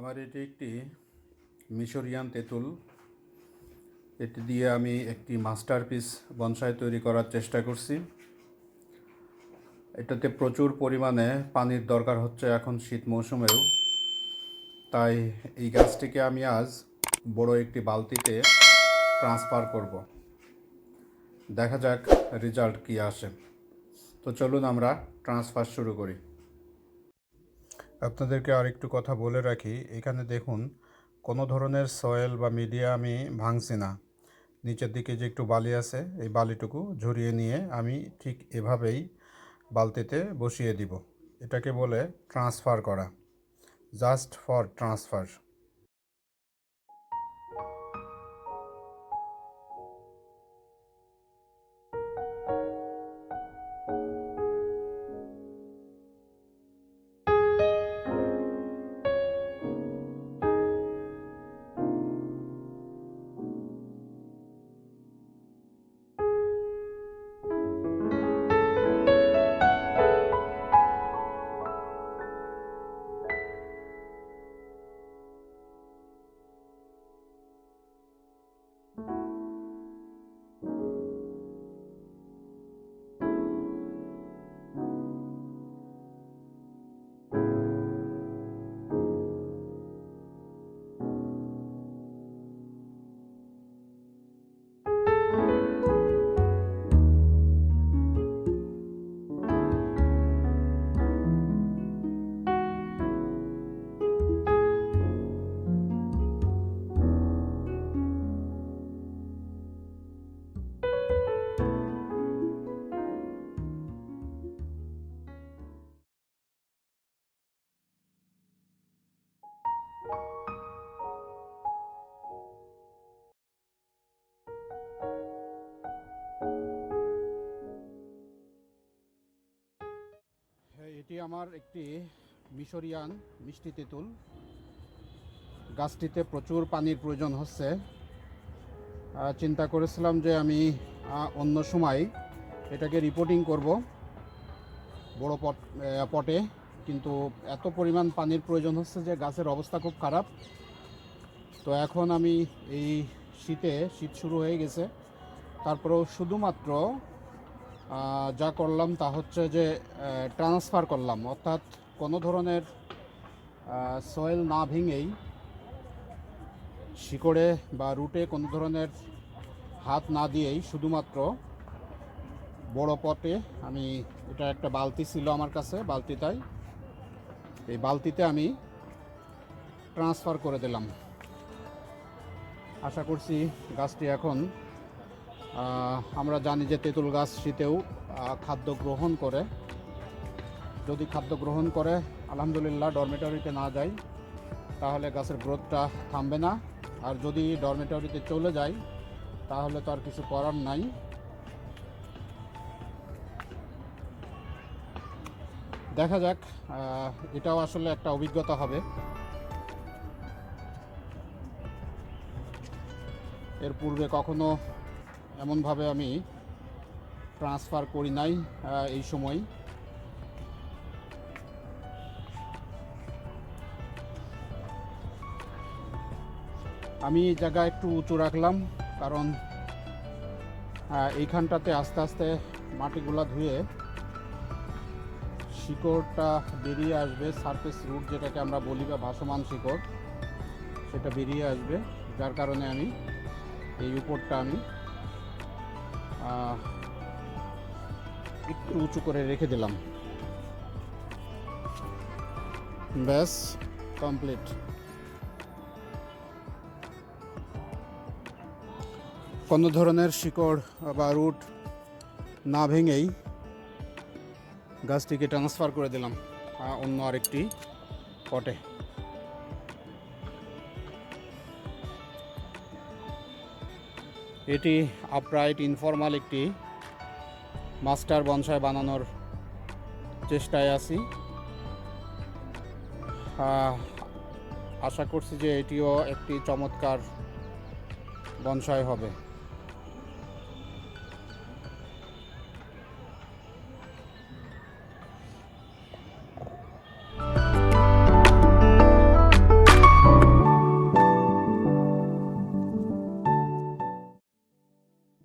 আমার এটি একটি মিশরিয়ান তেঁতুল। এটি দিয়ে আমি একটি মাস্টারপিস বনসাই তৈরি করার চেষ্টা করছি। এটাতে প্রচুর পরিমাণে পানির দরকার হচ্ছে এখন শীত মৌসুমেও। তাই এই গাছটিকে আমি আজ বড় একটি বালতিতে ট্রান্সফার করব। দেখা যাক রেজাল্ট কী আসে। তো চলুন আমরা ট্রান্সফার শুরু করি। আপনাদেরকে আরেকটু কথা বলে রাখি, এখানে দেখুন, কোনো ধরনের সয়েল বা মিডিয়া আমি ভাঙছি না। নিচের দিকে যে একটু বালি আছে, এই বালিটুকু ঝরিয়ে নিয়ে আমি ঠিক এভাবেই বালতিতে বসিয়ে দিব। এটাকে বলে ট্রান্সফার করা। জাস্ট ফর ট্রান্সফার আমার একটি মিশরিয়ান মিষ্টি তেঁতুল। গাছটিতে প্রচুর পানির প্রয়োজন হচ্ছে। চিন্তা করেছিলাম যে আমি অন্য সময় এটাকে রিপোর্টিং করব বড় পট পটে। কিন্তু এত পরিমাণ পানির প্রয়োজন হচ্ছে যে গাছের অবস্থা খুব খারাপ। তো এখন আমি এই শীতে, শীত শুরু হয়ে গেছে। তারপরেও শুধুমাত্র যা করলাম তা হচ্ছে যে ট্রান্সফার করলাম। অর্থাৎ কোনো ধরনের সয়েল না ভেঙেই শিকড়ে বা রুটে কোনো ধরনের হাত না দিয়েই শুধুমাত্র বড় পটে আমি এটা একটা বালতি ছিল আমার কাছে বালতিটাই এই বালতিতে আমি ট্রান্সফার করে দিলাম। আশা করছি গাছটি এখন আমরা জানি যে তেঁতুল গাছ শীতেও খাদ্য গ্রহণ করে। যদি খাদ্য গ্রহণ করে, আলহামদুলিল্লাহ ডরমেটরিতে না যায় তাহলে গাছের গ্রোথটা থামবে না। আর যদি ডরমেটরিতে চলে যায় তাহলে তো আর কিছু করার নাই। দেখা যাক এটাও আসলে একটা অভিজ্ঞতা হবে। এর পূর্বে কখনো এমনভাবে আমি ট্রান্সফার করি নাই এই সময়। আমি এই জায়গা একটু উঁচু রাখলাম, কারণ এইখানটাতে আস্তে আস্তে মাটিগুলা ধুয়ে শিকড়টা বেরিয়ে আসবে সারফেস রুট যেটাকে আমরা বলি বা ভাসমান শিকড়, সেটা বেরিয়ে আসবে। যার কারণে আমি এই উপরটা আমি একটু উঁচু করে রেখে দিলাম। ব্যাস কমপ্লিট কোনো ধরনের শিকড় বা রুট না ভেঙেই গাছটিকে ট্রান্সফার করে দিলাম অন্য আরেকটি পটে। এটি আপরাইট ইনফর্মাল একটি মাস্টার বনসায় বানানোর চেষ্টায় আছি। আশা করছি যে এটিও একটি চমৎকার বনসায় হবে।